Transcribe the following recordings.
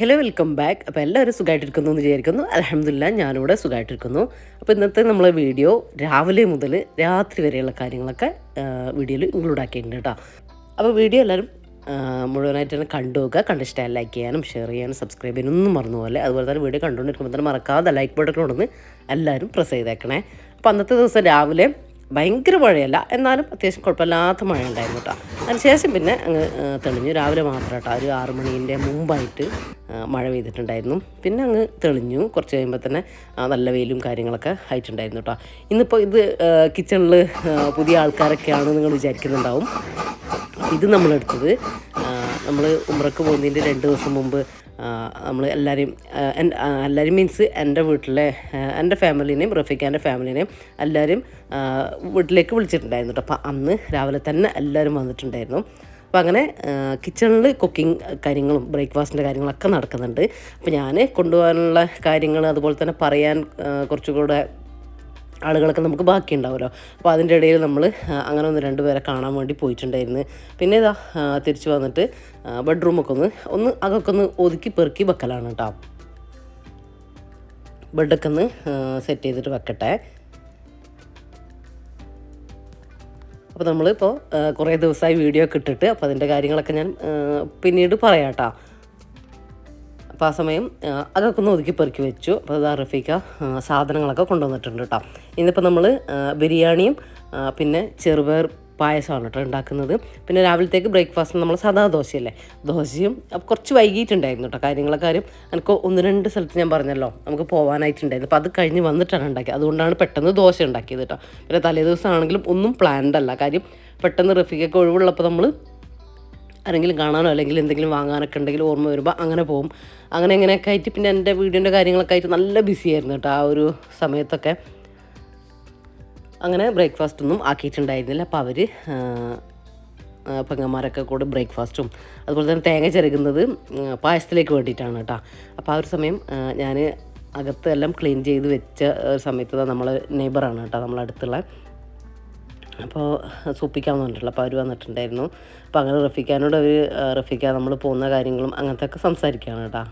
Hello welcome back അപ്പോൾ എല്ലാവരും സുഖമായിട്ടിരിക്കുന്നു എന്ന് വിചാരിക്കുന്നു. അലഹമില്ല ഞാനിവിടെ സുഖമായിട്ടിരിക്കുന്നു അപ്പോൾ ഇന്നത്തെ നമ്മളെ വീഡിയോ രാവിലെ മുതൽ രാത്രി വരെയുള്ള കാര്യങ്ങളൊക്കെ വീഡിയോയിൽ ഇൻക്ലൂഡ് ആക്കിയിട്ടുണ്ട് കേട്ടോ. അപ്പോൾ വീഡിയോ എല്ലാവരും മുഴുവനായിട്ട് തന്നെ കണ്ടു നോക്കുക. കണ്ടിഷ്ടമായി ലൈക്ക് ചെയ്യാനും ഷെയർ ചെയ്യാനും സബ്സ്ക്രൈബ് ചെയ്യാനൊന്നും മറന്നു പോലെ അതുപോലെ തന്നെ വീഡിയോ കണ്ടുകൊണ്ടിരിക്കുമ്പോൾ തന്നെ മറക്കാതെ ലൈക്ക് ബട്ടൺ കൊണ്ടുവന്ന് എല്ലാവരും പ്രസ് ചെയ്തേക്കണേ. അപ്പോൾ അന്നത്തെ ദിവസം രാവിലെ ഭയങ്കര മഴയല്ല. എന്നാലും അത്യാവശ്യം കുഴപ്പമില്ലാത്ത മഴ ഉണ്ടായിരുന്നു കേട്ടോ. അതിനുശേഷം പിന്നെ അങ്ങ് തെളിഞ്ഞു. രാവിലെ മാത്രം കേട്ടോ. ഒരു ആറു മണീന്റെ മുമ്പായിട്ട് മഴ പെയ്തിട്ടുണ്ടായിരുന്നു. പിന്നെ അങ്ങ് തെളിഞ്ഞു. കുറച്ച് കഴിയുമ്പോൾ തന്നെ നല്ല വെയിലും കാര്യങ്ങളൊക്കെ ആയിട്ടുണ്ടായിരുന്നു കേട്ടോ. ഇന്നിപ്പോൾ ഇത് കിച്ചണിൽ പുതിയ ആൾക്കാരൊക്കെയാണ് നിങ്ങൾ വിചാരിക്കുന്നുണ്ടാവും. ഇത് നമ്മളെടുത്തത് നമ്മൾ ഉമ്രക്ക് പോകുന്നതിന്റെ രണ്ട് ദിവസം മുമ്പ് നമ്മൾ എല്ലാവരെയും എല്ലാവരും മീൻസ് എന്റെ വീട്ടിലെ എന്റെ ഫാമിലിനെയും റഫീഖാന്റെ ഫാമിലിനെയും എല്ലാവരും വീട്ടിലേക്ക് വിളിച്ചിട്ടുണ്ടായിരുന്നു കേട്ടോ. അപ്പോൾ അന്ന് രാവിലെ തന്നെ എല്ലാവരും വന്നിട്ടുണ്ടായിരുന്നു. അപ്പോൾ അങ്ങനെ കിച്ചണിൽ കുക്കിംഗ് കാര്യങ്ങളും ബ്രേക്ക്ഫാസ്റ്റിന്റെ കാര്യങ്ങളൊക്കെ നടക്കുന്നുണ്ട്. അപ്പോൾ ഞാൻ കൊണ്ടുപോകാനുള്ള കാര്യങ്ങൾ അതുപോലെ തന്നെ പറയാൻ കുറച്ചുകൂടെ ആളുകളൊക്കെ നമുക്ക് ബാക്കി ഉണ്ടാവുമല്ലോ അപ്പോൾ അതിന്റെ ഇടയിൽ നമ്മൾ അങ്ങനെ ഒന്ന് രണ്ട് പേരെ കാണാൻ വേണ്ടി പോയിട്ടുണ്ടായിരുന്നു. പിന്നെ ഇതാ തിരിച്ചു വന്നിട്ട് ബെഡ്റൂമൊക്കെ ഒന്ന് ഒന്ന് അതൊക്കെ ഒന്ന് ഒതുക്കി പെറുക്കി വെക്കലാണ് കേട്ടോ. ബെഡൊക്കെ ഒന്ന് സെറ്റ് ചെയ്തിട്ട് വെക്കട്ടെ. അപ്പോൾ നമ്മളിപ്പോൾ കുറേ ദിവസമായി വീഡിയോ ഒക്കെ ഇട്ടിട്ട് അപ്പോൾ അതിന്റെ കാര്യങ്ങളൊക്കെ ഞാൻ പിന്നീട് പറയാം കേട്ടോ. അപ്പോൾ ആ സമയം അതൊക്കെ ഒന്ന് ഒതുക്കി പെറുക്കി വെച്ചു. അപ്പോൾ അത് റഫീക്ക സാധനങ്ങളൊക്കെ കൊണ്ടുവന്നിട്ടുണ്ട് കേട്ടോ ഇന്നിപ്പോൾ നമ്മൾ ബിരിയാണിയും പിന്നെ ചെറുപയർ പായസമാണ് കേട്ടോ ഉണ്ടാക്കുന്നത്. പിന്നെ രാവിലത്തേക്ക് ബ്രേക്ക്ഫാസ്റ്റ് നമ്മൾ സാധാ ദോശയല്ലേ? ദോശയും കുറച്ച് വൈകിട്ടുണ്ടായിരുന്നു കേട്ടോ കാര്യങ്ങളൊക്കെ. കാര്യം എനിക്ക് ഒന്ന് രണ്ട് സ്ഥലത്ത് ഞാൻ പറഞ്ഞല്ലോ നമുക്ക് പോകാനായിട്ടുണ്ടായിരുന്നു അപ്പോൾ അത് കഴിഞ്ഞ് വന്നിട്ടാണ് ഉണ്ടാക്കിയത്. അതുകൊണ്ടാണ് പെട്ടെന്ന് ദോശ ഉണ്ടാക്കിയത് കേട്ടോ പിന്നെ തലേ ദിവസമാണെങ്കിലും ഒന്നും പ്ലാൻഡ് അല്ല. കാര്യം പെട്ടെന്ന് റഫീക്കൊക്കെ ഒഴിവുള്ളപ്പോൾ നമ്മൾ ആരെങ്കിലും കാണാനോ അല്ലെങ്കിൽ എന്തെങ്കിലും വാങ്ങാനൊക്കെ ഉണ്ടെങ്കിൽ ഓർമ്മ വരുമ്പോൾ അങ്ങനെ പോകും. അങ്ങനെ ഇങ്ങനെയൊക്കെ ആയിട്ട് പിന്നെ എന്റെ വീടിന്റെ കാര്യങ്ങളൊക്കെ ആയിട്ട് നല്ല ബിസി ആയിരുന്നു കേട്ടോ ആ ഒരു സമയത്തൊക്കെ. അങ്ങനെ ബ്രേക്ക്ഫാസ്റ്റ് ഒന്നും ആക്കിയിട്ടുണ്ടായിരുന്നില്ല. അപ്പോൾ അവർ പെങ്ങന്മാരൊക്കെ കൂടെ ബ്രേക്ക്ഫാസ്റ്റും അതുപോലെ തന്നെ തേങ്ങ ചെറുകുന്നത് ഉം, പായസത്തിലേക്ക് വേണ്ടിയിട്ടാണ് കേട്ടോ. അപ്പോൾ ആ ഒരു സമയം ഞാൻ അകത്ത് എല്ലാം ക്ലീൻ ചെയ്ത് വെച്ച സമയത്ത് നമ്മൾ നെയ്ബറാണ് കേട്ടോ നമ്മളടുത്തുള്ള അപ്പോൾ സൂപ്പിക്കാൻ വന്നിട്ടുള്ളൂ അപ്പോൾ അവർ വന്നിട്ടുണ്ടായിരുന്നു. അപ്പോൾ അങ്ങനെ റഫിക്കാനോട് അവർ റഫിക്ക നമ്മൾ പോകുന്ന കാര്യങ്ങളും അങ്ങനത്തെ ഒക്കെ സംസാരിക്കുകയാണ് കേട്ടോ.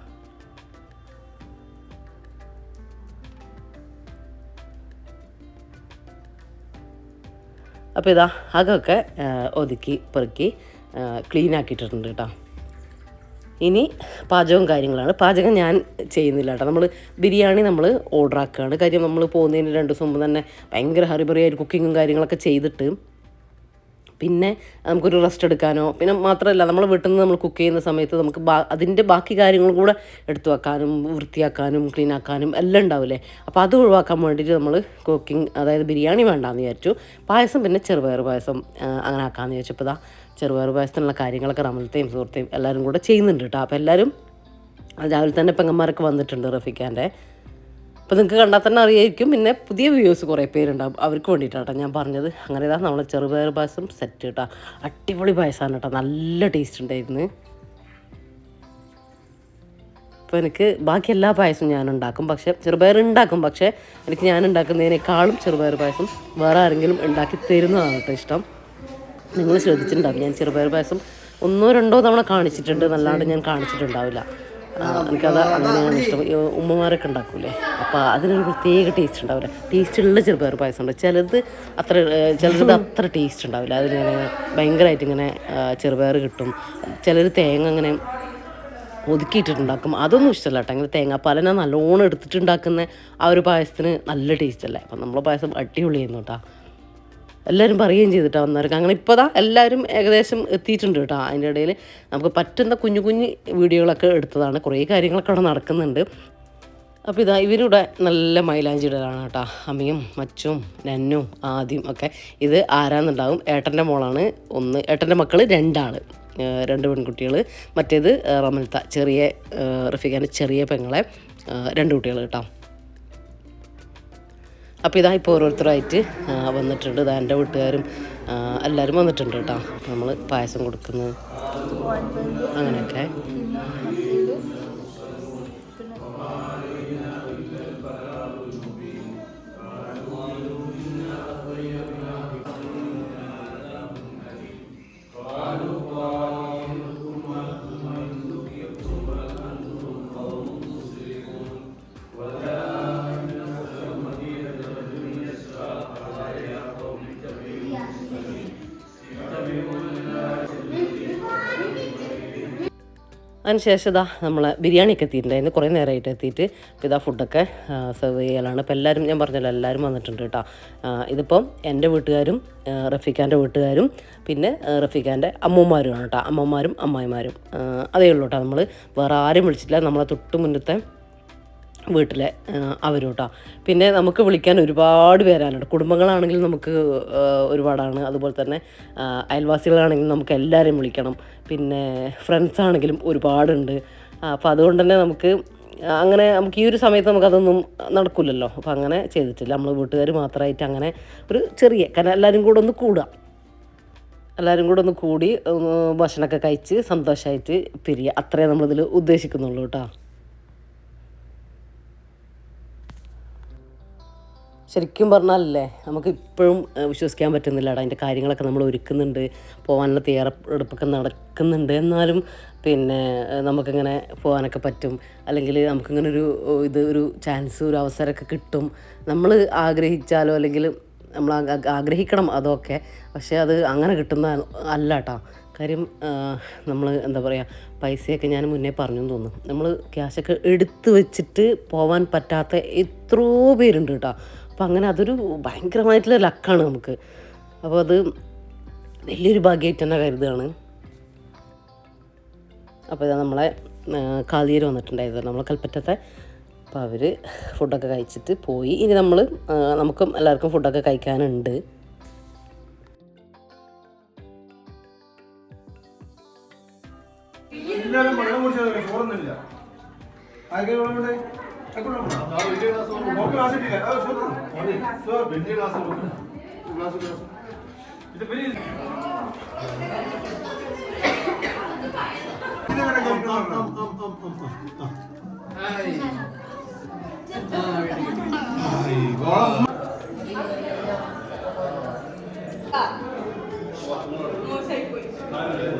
അപ്പോൾ ഇതാ അതൊക്കെ ഒതുക്കി പെറുക്കി ക്ലീൻ ആക്കിയിട്ടുണ്ട് കേട്ടോ. ഇനി പാചകവും കാര്യങ്ങളാണ്. പാചകം ഞാൻ ചെയ്യുന്നില്ല കേട്ടോ. നമ്മൾ ബിരിയാണി നമ്മൾ ഓർഡർ ആക്കുകയാണ് കാര്യം നമ്മൾ പോകുന്നതിന് രണ്ട് ദിവസം മുമ്പ് തന്നെ ഭയങ്കര ഹറിബറിയായിട്ട് കുക്കിങ്ങും കാര്യങ്ങളൊക്കെ ചെയ്തിട്ട് പിന്നെ നമുക്കൊരു റെസ്റ്റ് എടുക്കാനോ പിന്നെ മാത്രമല്ല നമ്മൾ വീട്ടിൽ നിന്ന് നമ്മൾ കുക്ക് ചെയ്യുന്ന സമയത്ത് നമുക്ക് ബാ അതിന്റെ ബാക്കി കാര്യങ്ങളും കൂടെ എടുത്തു വെക്കാനും വൃത്തിയാക്കാനും ക്ലീൻ ആക്കാനും എല്ലാം ഉണ്ടാവില്ലേ? അപ്പോൾ അത് ഒഴിവാക്കാൻ വേണ്ടിയിട്ട് നമ്മൾ കുക്കിംഗ് അതായത് ബിരിയാണി വേണ്ടാന്ന് വിചാരിച്ചു. പായസം പിന്നെ ചെറുപയർ പായസം അങ്ങനെ ആക്കാമെന്ന് വിചാരിച്ചപ്പോൾ ഇതാ ചെറുപയർ പായസത്തിനുള്ള കാര്യങ്ങളൊക്കെ റമലത്തെയും സുഹൃത്തെയും എല്ലാവരും കൂടെ ചെയ്യുന്നുണ്ട് കേട്ടോ. അപ്പോൾ എല്ലാവരും രാവിലെ തന്നെ പെങ്ങന്മാരൊക്കെ വന്നിട്ടുണ്ട് റഫിക്കാന്റെ അപ്പോൾ നിങ്ങൾക്ക് കണ്ടാൽ തന്നെ അറിയായിരിക്കും. പിന്നെ പുതിയ വ്യൂവേഴ്സ് കുറേ പേരുണ്ടാവും. അവർക്ക് വേണ്ടിയിട്ടാണ് ഞാൻ പറഞ്ഞത്. അങ്ങനെ ഇതാ നമ്മളെ ചെറുപയർ പായസം സെറ്റ് കേട്ടോ അടിപൊളി പായസമാണ് കേട്ടോ നല്ല ടേസ്റ്റ് ഉണ്ടായിരുന്നു. അപ്പോൾ എനിക്ക് ബാക്കി എല്ലാ പായസവും ഞാൻ ഉണ്ടാക്കും. പക്ഷേ ചെറുപയർ ഉണ്ടാക്കും. പക്ഷേ എനിക്ക് ഞാൻ ഉണ്ടാക്കുന്നതിനേക്കാളും ചെറുപയർ പായസം വേറെ ആരെങ്കിലും ഉണ്ടാക്കി തരുന്നതാണ് കേട്ടോ ഇഷ്ടം. നിങ്ങൾ ശ്രദ്ധിച്ചിട്ടുണ്ടാവും. ഞാൻ ചെറുപയർ പായസം ഒന്നോ രണ്ടോ തവണ കാണിച്ചിട്ടുണ്ട്. നല്ലാണ്ട് ഞാൻ കാണിച്ചിട്ടുണ്ടാവില്ല. എനിക്കത് അങ്ങനെയാണ് ഇഷ്ടം. ഈ ഉമ്മമാരൊക്കെ ഉണ്ടാക്കൂലേ? അപ്പോൾ അതിനൊരു പ്രത്യേക ടേസ്റ്റ് ഉണ്ടാവില്ല. ടേസ്റ്റ് ഉള്ള ചെറുപയർ പായസം ഉണ്ട്. ചിലത് അത്ര ചിലത് അത്ര ടേസ്റ്റ് ഉണ്ടാവില്ല. അതിങ്ങനെ ഭയങ്കരമായിട്ട് ഇങ്ങനെ ചെറുപയർ കിട്ടും. ചിലർ തേങ്ങ അങ്ങനെ ഒതുക്കിയിട്ടുണ്ടാക്കും അതൊന്നും ഇഷ്ടമല്ല കേട്ടോ. അങ്ങനെ തേങ്ങാപ്പാലനെ നല്ലോണം എടുത്തിട്ടുണ്ടാക്കുന്ന ആ ഒരു പായസത്തിന് നല്ല ടേസ്റ്റ് അല്ലേ? അപ്പം നമ്മളെ പായസം അടിപൊളിയായിരുന്നു കേട്ടോ എല്ലാവരും പറയുകയും ചെയ്തിട്ടാണ് വന്നവർക്ക് അങ്ങനെ ഇപ്പോൾ ദാ എല്ലാവരും ഏകദേശം എത്തിയിട്ടുണ്ട് കേട്ടോ. അതിന്റെ ഇടയിൽ നമുക്ക് പറ്റുന്ന കുഞ്ഞു കുഞ്ഞു വീഡിയോകളൊക്കെ എടുത്തതാണ്. കുറേ കാര്യങ്ങളൊക്കെ അവിടെ നടക്കുന്നുണ്ട്. അപ്പോൾ ഇതാ ഇവരുടെ നല്ല മൈലാഞ്ചി കേട്ടോ. അമ്മയും മച്ചും നന്നും ആദ്യം ഒക്കെ. ഇത് ആരാന്നുണ്ടാവും? ഏട്ടന്റെ മോളാണ്. ഒന്ന് ഏട്ടന്റെ മക്കൾ രണ്ടാൾ രണ്ട് പെൺകുട്ടികൾ മറ്റേത് റമൽത്ത ചെറിയ റഫീഖാന്റെ ചെറിയ പെങ്ങളെ രണ്ട് കുട്ടികൾ കേട്ടോ. അപ്പോൾ ഇതാ ഇപ്പോൾ ഓരോരുത്തരായിട്ട് വന്നിട്ടുണ്ട്. ഇതാ എന്റെ വീട്ടുകാരും എല്ലാവരും വന്നിട്ടുണ്ട് കേട്ടോ. നമ്മൾ പായസം കൊടുക്കുന്നത് അങ്ങനെയൊക്കെ. അതിനുശേഷം ഇതാ നമ്മൾ ബിരിയാണിയൊക്കെ എത്തിയിട്ടുണ്ടായിരുന്നു കുറേ നേരമായിട്ട് എത്തിയിട്ട് അപ്പോൾ ഇതാ ഫുഡൊക്കെ സെർവ് ചെയ്യലാണ്. അപ്പോൾ എല്ലാവരും ഞാൻ പറഞ്ഞല്ലോ എല്ലാവരും വന്നിട്ടുണ്ട് കേട്ടോ. ഇതിപ്പം എന്റെ വീട്ടുകാരും റഫീഖാന്റെ വീട്ടുകാരും പിന്നെ ആ, അമ്മമാരുമാണ് കേട്ടോ. അമ്മമാരും അമ്മായിമാരും. അതേ ഉള്ളൂ കേട്ടോ നമ്മൾ വേറെ ആരും വിളിച്ചിട്ടില്ല. നമ്മളെ തൊട്ട് മുന്നത്തെ വീട്ടിലെ അവരോട്ടോ. പിന്നെ നമുക്ക് വിളിക്കാൻ ഒരുപാട് പേരാനുണ്ട് കുടുംബങ്ങളാണെങ്കിൽ നമുക്ക് ഒരുപാടാണ്. അതുപോലെ തന്നെ അയൽവാസികളാണെങ്കിലും നമുക്ക് എല്ലാവരെയും വിളിക്കണം. പിന്നെ ഫ്രണ്ട്സ് ആണെങ്കിലും ഒരുപാടുണ്ട്. അപ്പോൾ അതുകൊണ്ട് തന്നെ നമുക്ക് അങ്ങനെ നമുക്ക് ഈ ഒരു സമയത്ത് നമുക്കതൊന്നും നടക്കില്ലല്ലോ അപ്പോൾ അങ്ങനെ ചെയ്തിട്ടില്ല. നമ്മൾ വീട്ടുകാർ മാത്രമായിട്ട് അങ്ങനെ ഒരു ചെറിയ കാരണം എല്ലാവരും കൂടെ ഒന്ന് കൂടുക എല്ലാവരും കൂടെ ഒന്ന് കൂടി ഭക്ഷണമൊക്കെ കഴിച്ച് സന്തോഷമായിട്ട് പിരിയുക അത്രേ നമ്മളിതിൽ ഉദ്ദേശിക്കുന്നുള്ളൂ കേട്ടോ ശരിക്കും പറഞ്ഞാലല്ലേ നമുക്ക് ഇപ്പോഴും വിശ്വസിക്കാൻ പറ്റുന്നില്ല അതിന്റെ കാര്യങ്ങളൊക്കെ നമ്മൾ ഒരുക്കുന്നുണ്ട് പോകാനുള്ള തയ്യാറെടുപ്പൊക്കെ നടക്കുന്നുണ്ട്. എന്നാലും പിന്നെ നമുക്കിങ്ങനെ പോകാനൊക്കെ പറ്റും. അല്ലെങ്കിൽ നമുക്കിങ്ങനെ ഒരു ഇത് ഒരു ചാൻസ് ഒരു അവസരമൊക്കെ കിട്ടും. നമ്മൾ ആഗ്രഹിച്ചാലോ അല്ലെങ്കിൽ നമ്മൾ ആഗ്ര- ആഗ്രഹിക്കണം അതൊക്കെ. പക്ഷേ അത് അങ്ങനെ കിട്ടുന്ന അല്ല കേട്ടോ കാര്യം നമ്മൾ എന്താ പറയുക പൈസയൊക്കെ ഞാൻ മുന്നേ പറഞ്ഞു തോന്നുന്നു. നമ്മൾ ക്യാഷൊക്കെ എടുത്ത് വെച്ചിട്ട് പോകാൻ പറ്റാത്ത എത്രയോ പേരുണ്ട് കേട്ടോ. അപ്പം അങ്ങനെ അതൊരു ഭയങ്കരമായിട്ടുള്ള ലക്കാണ് നമുക്ക്. അപ്പോൾ അത് വലിയൊരു ഭാഗ്യമായിട്ട് തന്നെ കരുതുകയാണ്. അപ്പോൾ ഇതാ നമ്മളെ കാതിയർ വന്നിട്ടുണ്ടായിരുന്നു. നമ്മളെ കൽപ്പറ്റത്തെ. അപ്പോൾ അവർ ഫുഡൊക്കെ കഴിച്ചിട്ട് പോയി. ഇനി നമ്മൾ നമുക്കും എല്ലാവർക്കും ഫുഡൊക്കെ കഴിക്കാനുണ്ട്. ഇന്നലെ വെള്ളം കുടിച്ചാൽ ചോറൊന്നുമില്ല. ആകെ വെള്ളം 나도 일일 나서 먹고 하실 리가 아 저도 아니 수학 몇일 나서 나서 그래서 이제 매일 아이고 무엇을 보이죠?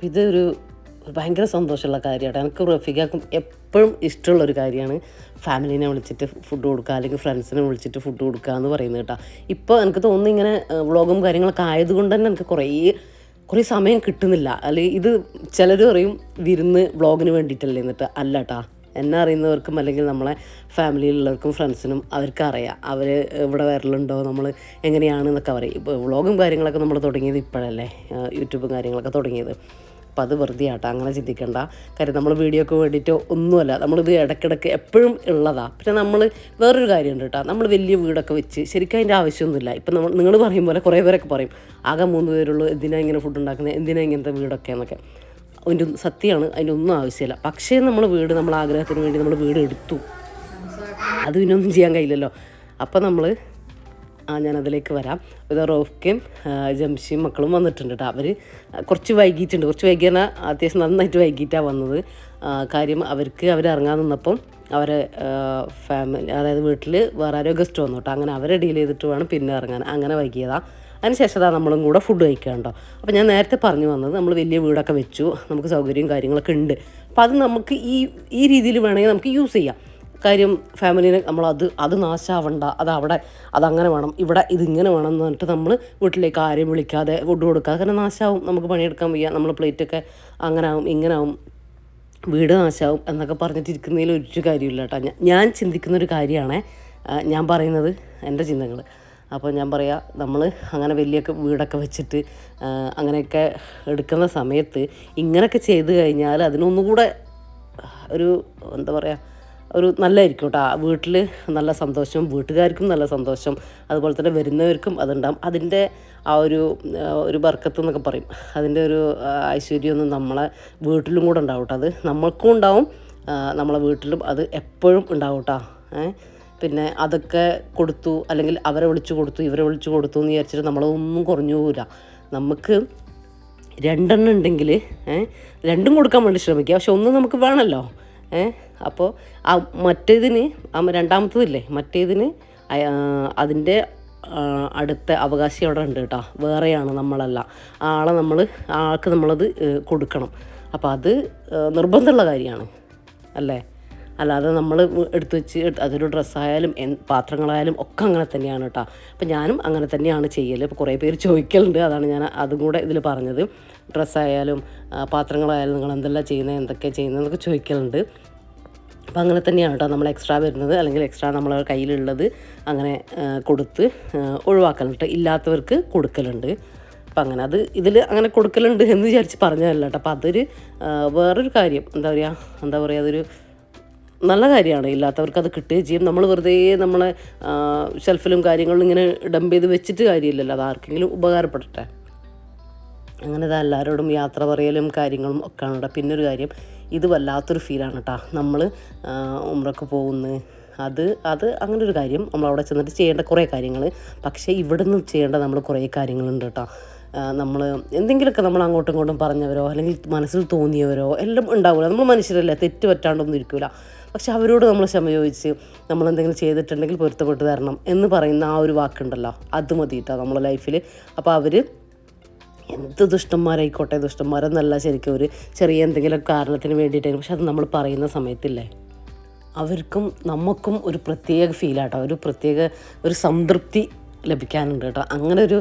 അപ്പോൾ ഇതൊരു ഭയങ്കര സന്തോഷമുള്ള കാര്യമാണ് എനിക്ക് റഫീഖാക്കും എപ്പോഴും ഇഷ്ടമുള്ളൊരു കാര്യമാണ് ഫാമിലിനെ വിളിച്ചിട്ട് ഫുഡ് കൊടുക്കുക അല്ലെങ്കിൽ ഫ്രണ്ട്സിനെ വിളിച്ചിട്ട് ഫുഡ് കൊടുക്കുക എന്ന് പറയുന്നത് കേട്ടോ. ഇപ്പോൾ എനിക്ക് തോന്നുന്നു ഇങ്ങനെ വ്ളോഗും കാര്യങ്ങളൊക്കെ ആയതുകൊണ്ട് തന്നെ എനിക്ക് കുറേ കുറേ സമയം കിട്ടുന്നില്ല. അല്ലെങ്കിൽ ഇത് ചിലർ പറയും വിരുന്ന് വ്ളോഗിന് വേണ്ടിയിട്ടല്ലേ എന്നിട്ട്. അല്ല കേട്ടോ എന്നെ അറിയുന്നവർക്കും അല്ലെങ്കിൽ നമ്മളെ ഫാമിലിയിലുള്ളവർക്കും ഫ്രണ്ട്സിനും അവർക്ക് അറിയാം. അവർ ഇവിടെ വരലുണ്ടോ നമ്മൾ എങ്ങനെയാണെന്നൊക്കെ പറയും. ഇപ്പോൾ വ്ളോഗും കാര്യങ്ങളൊക്കെ നമ്മൾ തുടങ്ങിയത് ഇപ്പോഴല്ലേ? യൂട്യൂബും കാര്യങ്ങളൊക്കെ തുടങ്ങിയത്. അപ്പോൾ അത് വെറുതെ ആട്ടോ അങ്ങനെ ചിന്തിക്കണ്ട. കാര്യം നമ്മൾ വീഡിയോക്ക് വേണ്ടിയിട്ടോ ഒന്നുമല്ല നമ്മളിത് ഇടയ്ക്കിടയ്ക്ക് എപ്പോഴും ഉള്ളതാണ് പിന്നെ നമ്മൾ വേറൊരു കാര്യമുണ്ട് കേട്ടോ നമ്മൾ വലിയ വീടൊക്കെ വെച്ച് ശരിക്കും അതിന്റെ ആവശ്യമൊന്നുമില്ല. ഇപ്പം നമ്മൾ നിങ്ങൾ പറയും പോലെ കുറേ പേരൊക്കെ പറയും ആകെ മൂന്ന് പേരുള്ളൂ എന്തിനാണ് ഇങ്ങനെ ഫുഡ് ഉണ്ടാക്കുന്നത് എന്തിനാണ് ഇങ്ങനത്തെ വീടൊക്കെ? എന്നൊക്കെ. അതിന്റെ സത്യമാണ് അതിന്റെ ഒന്നും ആവശ്യമില്ല. പക്ഷേ നമ്മൾ വീട് നമ്മൾ ആഗ്രഹത്തിന് വേണ്ടി നമ്മൾ വീട് എടുത്തു. അത് പിന്നൊന്നും ചെയ്യാൻ കഴിയില്ലല്ലോ. അപ്പം നമ്മൾ ഞാൻ അതിലേക്ക് വരാം. ഇത് റോഫ്ക്കയും ജംഷിയും മക്കളും വന്നിട്ടുണ്ട് കേട്ടോ അവർ കുറച്ച് വൈകിയിട്ടുണ്ട്. കുറച്ച് വൈകി പറഞ്ഞാൽ അത്യാവശ്യം നന്നായിട്ട് വൈകിട്ടാണ് വന്നത്. കാര്യം അവർക്ക് അവർ ഇറങ്ങാൻ നിന്നപ്പം അവരെ ഫാമിലി അതായത് വീട്ടിൽ വേറെ ആരോ ഗസ്റ്റ് വന്നു കേട്ടോ അങ്ങനെ അവരെ ഡീൽ ചെയ്തിട്ട് വേണം പിന്നെ ഇറങ്ങാൻ. അങ്ങനെ വൈകിയതാണ് അതിനുശേഷം അതാ നമ്മളും കൂടെ ഫുഡ് കഴിക്കാണ്ടോ അപ്പോൾ ഞാൻ നേരത്തെ പറഞ്ഞു വന്നത് നമ്മൾ വലിയ വീടൊക്കെ വെച്ചു. നമുക്ക് സൗകര്യവും കാര്യങ്ങളൊക്കെ ഉണ്ട്. അപ്പോൾ അത് നമുക്ക് ഈ ഈ രീതിയിൽ വേണമെങ്കിൽ നമുക്ക് യൂസ് ചെയ്യാം. കാര്യം ഫാമിലിനെ നമ്മൾ അത് നാശാവണ്ട അത് അവിടെ അതങ്ങനെ വേണം ഇവിടെ ഇതിങ്ങനെ വേണം എന്ന് പറഞ്ഞിട്ട് നമ്മൾ വീട്ടിലേക്ക് ആരെയും വിളിക്കാതെ ഫുഡ് കൊടുക്കാതെ കാരണം നാശാവും നമുക്ക് പണിയെടുക്കാൻ വയ്യ നമ്മൾ പ്ലേറ്റൊക്കെ അങ്ങനെ ആവും ഇങ്ങനെ ആവും വീട് നാശാവും എന്നൊക്കെ പറഞ്ഞിട്ട് ഇരിക്കുന്നതിൽ ഒരു കാര്യമില്ല കേട്ടോ. ഞാൻ ചിന്തിക്കുന്ന ഒരു കാര്യമാണ് ഞാൻ പറയുന്നത് എന്റെ ചിന്തകൾ അപ്പോൾ ഞാൻ പറയാ നമ്മൾ അങ്ങനെ വലിയൊക്കെ വീടൊക്കെ വെച്ചിട്ട് അങ്ങനെയൊക്കെ എടുക്കുന്ന സമയത്ത് ഇങ്ങനെയൊക്കെ ചെയ്ത് കഴിഞ്ഞാൽ അതിനൊന്നുകൂടെ ഒരു എന്താ പറയുക ഒരു നല്ലതായിരിക്കും കേട്ടോ. വീട്ടിൽ നല്ല സന്തോഷം വീട്ടുകാർക്കും നല്ല സന്തോഷം അതുപോലെ തന്നെ വരുന്നവർക്കും അതുണ്ടാകും അതിന്റെ ആ ഒരു ഒരു ബർക്കത്ത് എന്നൊക്കെ പറയും. അതിന്റെ ഒരു ഐശ്വര്യമൊന്നും നമ്മളെ വീട്ടിലും കൂടെ ഉണ്ടാവും കേട്ടോ. അത് നമ്മൾക്കും ഉണ്ടാവും നമ്മളെ വീട്ടിലും അത് എപ്പോഴും ഉണ്ടാവും കേട്ടോ. പിന്നെ അതൊക്കെ കൊടുത്തു അല്ലെങ്കിൽ അവരെ വിളിച്ചു കൊടുത്തു ഇവരെ വിളിച്ചു കൊടുത്തു എന്ന് വിചാരിച്ചിട്ട് നമ്മളൊന്നും കുറഞ്ഞു പോകില്ല നമുക്ക് രണ്ടെണ്ണം ഉണ്ടെങ്കിൽ രണ്ടും കൊടുക്കാൻ വേണ്ടി ശ്രമിക്കുക പക്ഷെ ഒന്നും നമുക്ക് വേണമല്ലോ. അപ്പോൾ ആ മറ്റേതിന് രണ്ടാമത്തതില്ലേ മറ്റേതിന് അതിന്റെ അടുത്ത അവകാശി അവിടെ ഉണ്ട് കേട്ടോ. വേറെയാണ് നമ്മളല്ല. ആളെ നമ്മൾ ആൾക്ക് നമ്മളത് കൊടുക്കണം. അപ്പോൾ അത് നിർബന്ധമുള്ള കാര്യമാണ്. അല്ലേ? അല്ലാതെ നമ്മൾ എടുത്തു വെച്ച് അതൊരു ഡ്രസ്സായാലും പാത്രങ്ങളായാലും ഒക്കെ അങ്ങനെ തന്നെയാണ് കേട്ടോ. അപ്പം ഞാനും അങ്ങനെ തന്നെയാണ് ചെയ്യൽ ഇപ്പോൾ കുറേ പേര് ചോദിക്കലുണ്ട്. അതാണ് ഞാൻ അതും കൂടെ ഇതിൽ പറഞ്ഞത്. ഡ്രസ്സായാലും പാത്രങ്ങളായാലും നിങ്ങൾ എന്തെല്ലാം ചെയ്യുന്നത് എന്തൊക്കെ ചെയ്യുന്നത് എന്നൊക്കെ ചോദിക്കലുണ്ട്. അപ്പോൾ അങ്ങനെ തന്നെയാണ് കേട്ടോ നമ്മൾ എക്സ്ട്രാ വരുന്നത്. അല്ലെങ്കിൽ എക്സ്ട്രാ നമ്മളെ കയ്യിലുള്ളത് അങ്ങനെ കൊടുത്ത് ഒഴിവാക്കലുണ്ട് ഇല്ലാത്തവർക്ക് കൊടുക്കലുണ്ട്. അപ്പം അങ്ങനെ അത് ഇതിൽ അങ്ങനെ കൊടുക്കലുണ്ട് എന്ന് വിചാരിച്ച് പറഞ്ഞതല്ല കേട്ടോ. അപ്പോൾ അതൊരു വേറൊരു കാര്യം. എന്താ പറയുക എന്താ പറയുക അതൊരു നല്ല കാര്യമാണ്. ഇല്ലാത്തവർക്ക് അത് കിട്ടുകയും ചെയ്യും. നമ്മൾ വെറുതെ നമ്മളെ ഷെൽഫിലും കാര്യങ്ങളിലും ഇങ്ങനെ ഡംപ് ചെയ്ത് വെച്ചിട്ട് കാര്യമില്ലല്ലോ. അത് ആർക്കെങ്കിലും ഉപകാരപ്പെടട്ടെ. അങ്ങനെ ഇത് എല്ലാവരോടും യാത്ര പറയലും കാര്യങ്ങളും ഒക്കെ ആണ് കേട്ടോ പിന്നൊരു കാര്യം ഇത് വല്ലാത്തൊരു ഫീലാണ് കേട്ടോ. നമ്മൾ ഉമ്രക്ക് പോകുന്ന അത് അത് അങ്ങനെ ഒരു കാര്യം നമ്മൾ അവിടെ ചെന്നിട്ട് ചെയ്യേണ്ട കുറേ കാര്യങ്ങൾ പക്ഷേ ഇവിടെ നിന്ന് ചെയ്യേണ്ട നമ്മൾ കുറേ കാര്യങ്ങളുണ്ട് കേട്ടോ. നമ്മൾ എന്തെങ്കിലുമൊക്കെ നമ്മൾ അങ്ങോട്ടും ഇങ്ങോട്ടും പറഞ്ഞവരോ അല്ലെങ്കിൽ മനസ്സിൽ തോന്നിയവരോ എല്ലാം ഉണ്ടാവില്ല നമ്മൾ മനുഷ്യരല്ലേ തെറ്റ് പറ്റാണ്ടൊന്നും ഇരിക്കില്ല പക്ഷെ അവരോട് നമ്മൾ ക്ഷമ ചോദിച്ച് നമ്മൾ എന്തെങ്കിലും ചെയ്തിട്ടുണ്ടെങ്കിൽ പൊരുത്തപ്പെട്ട് തരണം എന്ന് പറയുന്ന ആ ഒരു വാക്കുണ്ടല്ലോ. അത് മതി കേട്ടോ നമ്മളെ ലൈഫിൽ അപ്പോൾ അവർ എന്ത് ദുഷ്ടന്മാരായിക്കോട്ടെ ദുഷ്ടന്മാരെന്നല്ല ശരിക്കും ഒരു ചെറിയ എന്തെങ്കിലും കാരണത്തിന് വേണ്ടിയിട്ടായിരുന്നു പക്ഷെ അത് നമ്മൾ പറയുന്ന സമയത്തില്ലേ അവർക്കും നമുക്കും ഒരു പ്രത്യേക ഫീലാട്ടോ ഒരു പ്രത്യേക ഒരു സംതൃപ്തി ലഭിക്കാനുണ്ട് കേട്ടോ. അങ്ങനെ ഒരു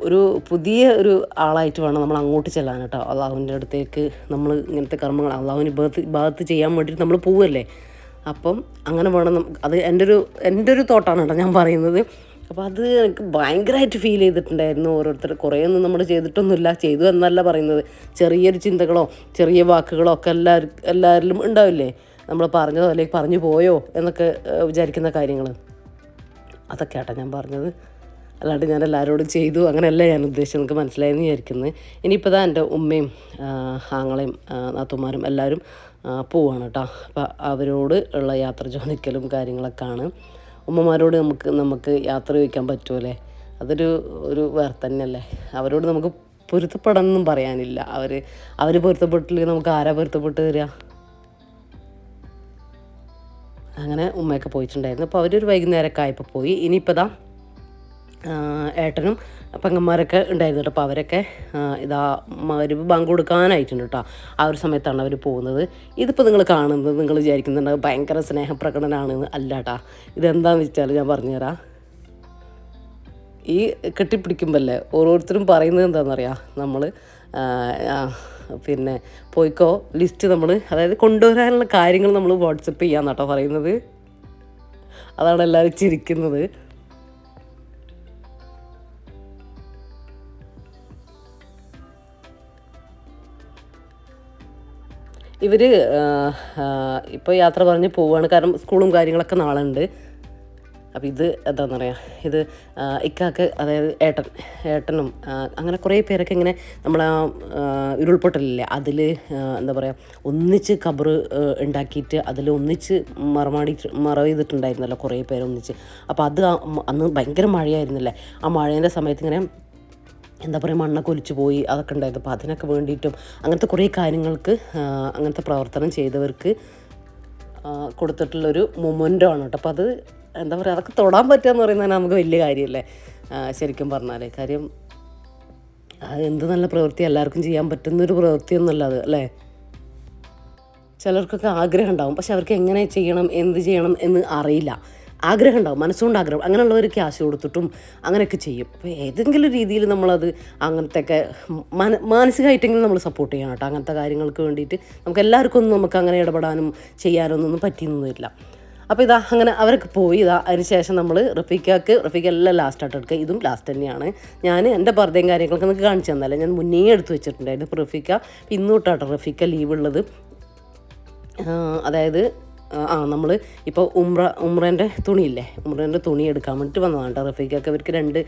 ഒരു പുതിയ ഒരു ആളായിട്ട് വേണം നമ്മൾ അങ്ങോട്ട് ചെല്ലാൻ കേട്ടോ. അള്ളാഹുവിന്റെ അടുത്തേക്ക് നമ്മൾ ഇങ്ങനത്തെ കർമ്മങ്ങൾ അള്ളാഹുവിന്റെ ഭാഗത്ത് ഭാഗത്ത് ചെയ്യാൻ വേണ്ടിയിട്ട് നമ്മൾ പോവല്ലേ? അപ്പം അങ്ങനെ വേണം അത് എന്റെ ഒരു എന്റെ ഒരു തോട്ടാണ് കേട്ടോ ഞാൻ പറയുന്നത്. അപ്പോൾ അത് എനിക്ക് ഭയങ്കരമായിട്ട് ഫീൽ ചെയ്തിട്ടുണ്ടായിരുന്നു ഓരോരുത്തർ. കുറേയൊന്നും നമ്മൾ ചെയ്തിട്ടൊന്നുമില്ല. ചെയ്തു എന്നല്ല പറയുന്നത്. ചെറിയൊരു ചിന്തകളോ ചെറിയ വാക്കുകളോ ഒക്കെ എല്ലാവർക്കും എല്ലാവരിലും ഉണ്ടാവില്ലേ? നമ്മൾ പറഞ്ഞതോ അല്ലെങ്കിൽ പറഞ്ഞു പോയോ എന്നൊക്കെ വിചാരിക്കുന്ന കാര്യങ്ങൾ. അതൊക്കെ ആട്ടോ ഞാൻ പറഞ്ഞത്. അല്ലാണ്ട് ഞാൻ എല്ലാവരോടും ചെയ്തു. അങ്ങനെയല്ല ഞാൻ ഉദ്ദേശിച്ചത്. നിങ്ങൾക്ക് മനസ്സിലായെന്ന് വിചാരിക്കുന്നത് ഇനിയിപ്പോൾ ഇതാ എന്റെ ഉമ്മയും ആങ്ങളെയും നാത്തുമാരും എല്ലാവരും പോവാണ് കേട്ടോ അപ്പോൾ അവരോട് ഉള്ള യാത്ര ചോദിക്കലും കാര്യങ്ങളൊക്കെ ആണ് ഉമ്മമാരോട് നമുക്ക് നമുക്ക് യാത്ര ചോദിക്കാൻ പറ്റുമല്ലേ അതൊരു ഒരു വേറെ തന്നെയല്ലേ? അവരോട് നമുക്ക് പൊരുത്തപ്പെടണമെന്നും പറയാനില്ല. അവർ അവർ പൊരുത്തപ്പെട്ടില്ലെങ്കിൽ നമുക്ക് ആരാ പൊരുത്തപ്പെട്ട് തരിക അങ്ങനെ ഉമ്മയൊക്കെ പോയിട്ടുണ്ടായിരുന്നു. അപ്പോൾ അവരൊരു വൈകുന്നേരമൊക്കെ ആയപ്പോൾ പോയി. ഇനിയിപ്പോൾ ഏട്ടനും പെങ്ങന്മാരൊക്കെ ഉണ്ടായിരുന്നു കേട്ടോ. അപ്പോൾ അവരൊക്കെ ഇതാ ഒരു ബാങ്ക് കൊടുക്കാനായിട്ടുണ്ട് കേട്ടോ. ആ ഒരു സമയത്താണ് അവർ പോകുന്നത്. ഇതിപ്പോൾ നിങ്ങൾ കാണുന്നത് നിങ്ങൾ വിചാരിക്കുന്നുണ്ട് ഭയങ്കര സ്നേഹപ്രകടനമാണെന്ന് അല്ല കേട്ടാ ഇതെന്താണെന്ന് വെച്ചാൽ ഞാൻ പറഞ്ഞുതരാം. ഈ കെട്ടിപ്പിടിക്കുമ്പല്ലേ ഓരോരുത്തരും പറയുന്നത് എന്താണെന്നറിയാം നമ്മൾ പിന്നെ പോയിക്കോ ലിസ്റ്റ് നമ്മൾ അതായത് കൊണ്ടുവരാനുള്ള കാര്യങ്ങൾ നമ്മൾ വാട്സപ്പ് ചെയ്യാന്നാട്ടോ പറയുന്നത്. അതാണ് എല്ലാവരും ചിരിക്കുന്നത്. ഇവർ ഇപ്പോൾ യാത്ര പറഞ്ഞ് പോവുകയാണ് കാരണം സ്കൂളും കാര്യങ്ങളൊക്കെ നാളെ ഉണ്ട് അപ്പോൾ ഇത് എന്താണെന്ന് പറയുക ഇത് ഇക്കാക്ക് അതായത് ഏട്ടൻ ഏട്ടനും അങ്ങനെ കുറേ പേരൊക്കെ ഇങ്ങനെ നമ്മൾ ആ ഉരുൾപൊട്ടലില്ലേ അതിൽ എന്താ പറയുക ഒന്നിച്ച് കബർ ഉണ്ടാക്കിയിട്ട് അതിൽ ഒന്നിച്ച് മറമാടി മറവ് ചെയ്തിട്ടുണ്ടായിരുന്നല്ലോ കുറേ പേരൊന്നിച്ച്. അപ്പോൾ അത് അന്ന് ഭയങ്കര മഴയായിരുന്നില്ലേ? ആ മഴേന്റെ സമയത്ത് ഇങ്ങനെ എന്താ പറയുക മണ്ണൊക്കെ ഒലിച്ചു പോയി അതൊക്കെ ഉണ്ടായിരുന്നു. അപ്പോൾ അതിനൊക്കെ വേണ്ടിയിട്ടും അങ്ങനത്തെ കുറേ കാര്യങ്ങൾക്ക് അങ്ങനത്തെ പ്രവർത്തനം ചെയ്തവർക്ക് കൊടുത്തിട്ടുള്ളൊരു മൊമെന്റോ ആണ് കേട്ടോ. അപ്പോൾ അത് എന്താ പറയുക അതൊക്കെ തൊടാൻ പറ്റുക എന്ന് പറയുന്നത് നമുക്ക് വലിയ കാര്യമല്ലേ? ശരിക്കും പറഞ്ഞാൽ കാര്യം എന്ത് നല്ല പ്രവൃത്തി എല്ലാവർക്കും ചെയ്യാൻ പറ്റുന്നൊരു പ്രവൃത്തിയൊന്നുമല്ല അത് അല്ലേ? ചിലർക്കൊക്കെ ആഗ്രഹം ഉണ്ടാവും. പക്ഷെ അവർക്ക് എങ്ങനെ ചെയ്യണം എന്ത് ചെയ്യണം എന്ന് അറിയില്ല. ആഗ്രഹം ഉണ്ടാവും മനസ്സുകൊണ്ട് ആഗ്രഹം അങ്ങനെയുള്ളവർ ക്യാഷ് കൊടുത്തിട്ടും അങ്ങനെയൊക്കെ ചെയ്യും. അപ്പോൾ ഏതെങ്കിലും രീതിയിൽ നമ്മളത് അങ്ങനത്തെയൊക്കെ മന മാനസികമായിട്ടെങ്കിലും നമ്മൾ സപ്പോർട്ട് ചെയ്യണം കേട്ടോ. അങ്ങനത്തെ കാര്യങ്ങൾക്ക് വേണ്ടിയിട്ട് നമുക്ക് എല്ലാവർക്കും ഒന്നും നമുക്ക് അങ്ങനെ ഇടപെടാനും ചെയ്യാനൊന്നും പറ്റിയൊന്നുമില്ല അപ്പോൾ ഇതാ അങ്ങനെ അവരൊക്കെ പോയി ഇതാ അതിന് ശേഷം നമ്മൾ റഫീഖക്ക് റഫീഖ് എല്ലാം ലാസ്റ്റായിട്ട് എടുക്കുക. ഇതും ലാസ്റ്റ് തന്നെയാണ്. ഞാൻ എന്റെ പർദ്ദയും കാര്യങ്ങളൊക്കെ നിങ്ങൾക്ക് കാണിച്ചു തന്നല്ല ഞാൻ മുന്നേ എടുത്തു വെച്ചിട്ടുണ്ടായിരുന്നു ഇപ്പോൾ റഫീഖ. ഇന്നോട്ടാട്ടോ റഫീഖ ലീവ് ഉള്ളത്. അതായത് ആ, നമ്മൾ ഇപ്പോൾ ഉമ്ര ഉമ്രേന്റെ തുണിയില്ലേ? ഉമ്രേന്റെ തുണി എടുക്കാൻ വേണ്ടിയിട്ട് വന്നതാണ് കേട്ടോ. റഫീഖൊക്കെ അവർക്ക് രണ്ട്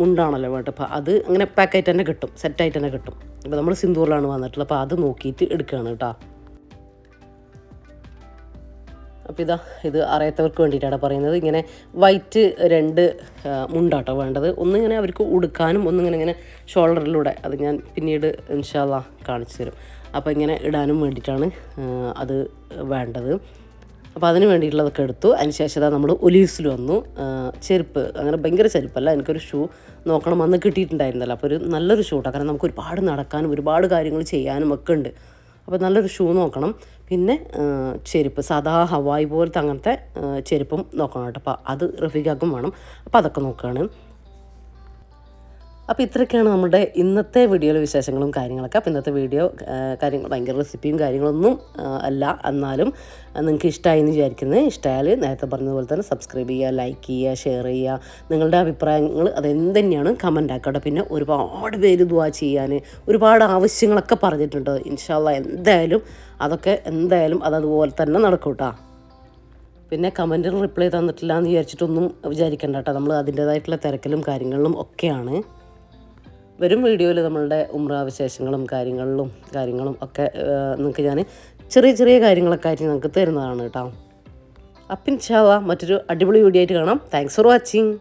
മുണ്ടാണല്ലോ വേണ്ട അപ്പോൾ അത് അങ്ങനെ പാക്കായിട്ട് തന്നെ കിട്ടും. സെറ്റായിട്ട് തന്നെ കിട്ടും. അപ്പോൾ നമ്മൾ സിന്ദൂറിലാണ് വന്നിട്ടുള്ളത്. അപ്പോൾ അത് നോക്കിയിട്ട് എടുക്കുകയാണ് കേട്ടോ. അപ്പോൾ ഇതാ ഇത് അറിയാത്തവർക്ക് വേണ്ടിയിട്ടാണ് പറയുന്നത്. ഇങ്ങനെ വൈറ്റ് രണ്ട് മുണ്ടാട്ടോ വേണ്ടത്. ഒന്നിങ്ങനെ അവർക്ക് ഉടുക്കാനും ഒന്നിങ്ങനെ ഇങ്ങനെ ഷോൾഡറിലൂടെ അത് ഞാൻ പിന്നീട് ഇൻഷാല്ല കാണിച്ചു തരും. അപ്പോൾ ഇങ്ങനെ ഇടാനും വേണ്ടിയിട്ടാണ് അത് വേണ്ടത്. അപ്പോൾ അതിന് വേണ്ടിയിട്ടുള്ളതൊക്കെ എടുത്തു. അതിന് ശേഷം ഇതാ നമ്മൾ ഒലീവ്സിൽ വന്നു. ചെരുപ്പ്. അങ്ങനെ ഭയങ്കര ചെരുപ്പല്ല. എനിക്കൊരു ഷൂ നോക്കണം അന്ന് കിട്ടിയിട്ടുണ്ടായിരുന്നല്ലോ. അപ്പോൾ ഒരു നല്ലൊരു ഷൂട്ടാണ് കാരണം നമുക്ക് ഒരുപാട് നടക്കാനും ഒരുപാട് കാര്യങ്ങൾ ചെയ്യാനും ഒക്കെ ഉണ്ട്. അപ്പോൾ നല്ലൊരു ഷൂ നോക്കണം. പിന്നെ ചെരുപ്പ്. സാധാ ഹവായി പോലത്തെ അങ്ങനത്തെ ചെരുപ്പും നോക്കണം കേട്ടോ. അപ്പോൾ അത് റഫീഖാക്കും വേണം. അപ്പോൾ അതൊക്കെ നോക്കുകയാണ് അപ്പോൾ ഇത്രയൊക്കെയാണ് നമ്മുടെ ഇന്നത്തെ വീഡിയോയിലെ വിശേഷങ്ങളും കാര്യങ്ങളൊക്കെ. അപ്പോൾ ഇന്നത്തെ വീഡിയോ കാര്യങ്ങൾ ഭയങ്കര റെസിപ്പിയും കാര്യങ്ങളൊന്നും അല്ല. എന്നാലും നിങ്ങൾക്ക് ഇഷ്ടമായി എന്ന് വിചാരിക്കുന്നത് ഇഷ്ടമായാൽ നേരത്തെ പറഞ്ഞതുപോലെ തന്നെ സബ്സ്ക്രൈബ് ചെയ്യുക ലൈക്ക് ചെയ്യുക ഷെയർ ചെയ്യുക. നിങ്ങളുടെ അഭിപ്രായങ്ങൾ അതെന്ത് തന്നെയാണ് കമന്റ് ആക്കട്ടെ പിന്നെ ഒരുപാട് പേര് ദുവാ ചെയ്യാൻ ഒരുപാട് ആവശ്യങ്ങളൊക്കെ പറഞ്ഞിട്ടുണ്ട്. ഇൻഷാല്ല എന്തായാലും അതൊക്കെ എന്തായാലും അതതുപോലെ തന്നെ നടക്കും കേട്ടോ പിന്നെ കമന്റിൽ റിപ്ലൈ തന്നിട്ടില്ല എന്ന് വിചാരിച്ചിട്ടൊന്നും വിചാരിക്കണ്ട കേട്ടോ നമ്മൾ അതിന്റേതായിട്ടുള്ള തിരക്കിലും കാര്യങ്ങളിലും ഒക്കെയാണ്. വരും വീഡിയോയിൽ നമ്മളുടെ ഉമ്രാവിശേഷങ്ങളും കാര്യങ്ങളിലും കാര്യങ്ങളും ഒക്കെ നിങ്ങൾക്ക് ഞാൻ ചെറിയ ചെറിയ കാര്യങ്ങളൊക്കെ ആയിട്ട് നിങ്ങൾക്ക് തരുന്നതാണ് കേട്ടോ. അപ്പം ഇൻഷാല്ല മറ്റൊരു അടിപൊളി വീഡിയോ ആയിട്ട് കാണാം. Thanks for watching